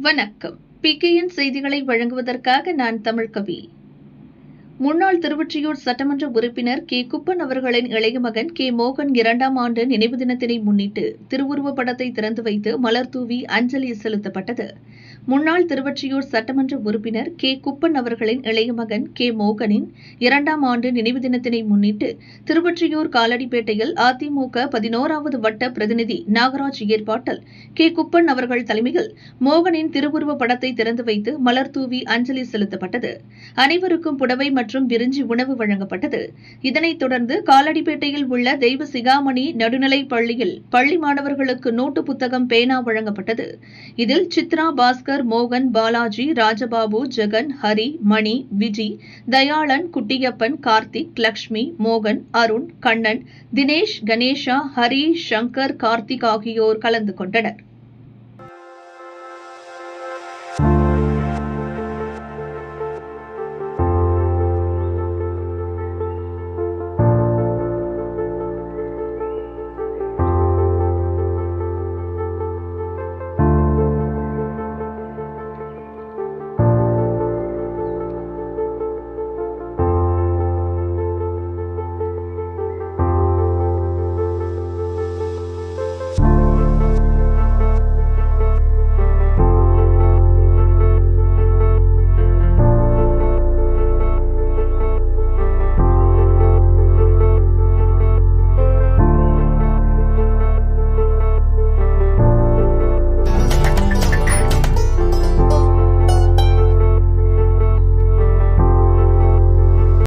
வணக்கம். பிகேஎன் செய்திகளை வழங்குவதற்காக நான் தமிழ்கவி முன்னாள் திருவொற்றியூர் சட்டமன்ற உறுப்பினர் கே. குப்பன் அவர்களின் இளைய மகன் கே. மோகன் இரண்டாம் ஆண்டு நினைவு தினத்தினை முன்னிட்டு திருவுருவப் படத்தை திறந்து வைத்து மலர் தூவி அஞ்சலி செலுத்தப்பட்டது. முன்னாள் திருவொற்றியூர் சட்டமன்ற உறுப்பினர் கே. குப்பன் அவர்களின் இளைய மகன் கே. மோகனின் இரண்டாம் ஆண்டு நினைவு தினத்தினை முன்னிட்டு திருவொற்றியூர் காலடிப்பேட்டையில் அதிமுக பதினோராவது வட்ட பிரதிநிதி நாகராஜ் ஏற்பாட்டில் கே. குப்பன் அவர்கள் தலைமையில் மோகனின் திருவுருவ படத்தை திறந்து வைத்து மலர் தூவி அஞ்சலி செலுத்தப்பட்டது. அனைவருக்கும் புடவை மற்றும் விரிஞ்சி உணவு வழங்கப்பட்டது. இதனைத் தொடர்ந்து காலடிப்பேட்டையில் உள்ள தெய்வ சிகாமணி நடுநிலைப் பள்ளியில் பள்ளி மாணவர்களுக்கு நோட்டு புத்தகம் பேனா வழங்கப்பட்டது. இதில் சித்ரா பாஸ்கர் மோகன் பாலாஜி ராஜபாபு ஜெகன் ஹரி மணி விஜி தயாளன் குட்டியப்பன் கார்த்திக் லக்ஷ்மி மோகன் அருண் கண்ணன் தினேஷ் கணேஷா ஹரி சங்கர் கார்த்திக் ஆகியோர் கலந்து கொண்டனர்.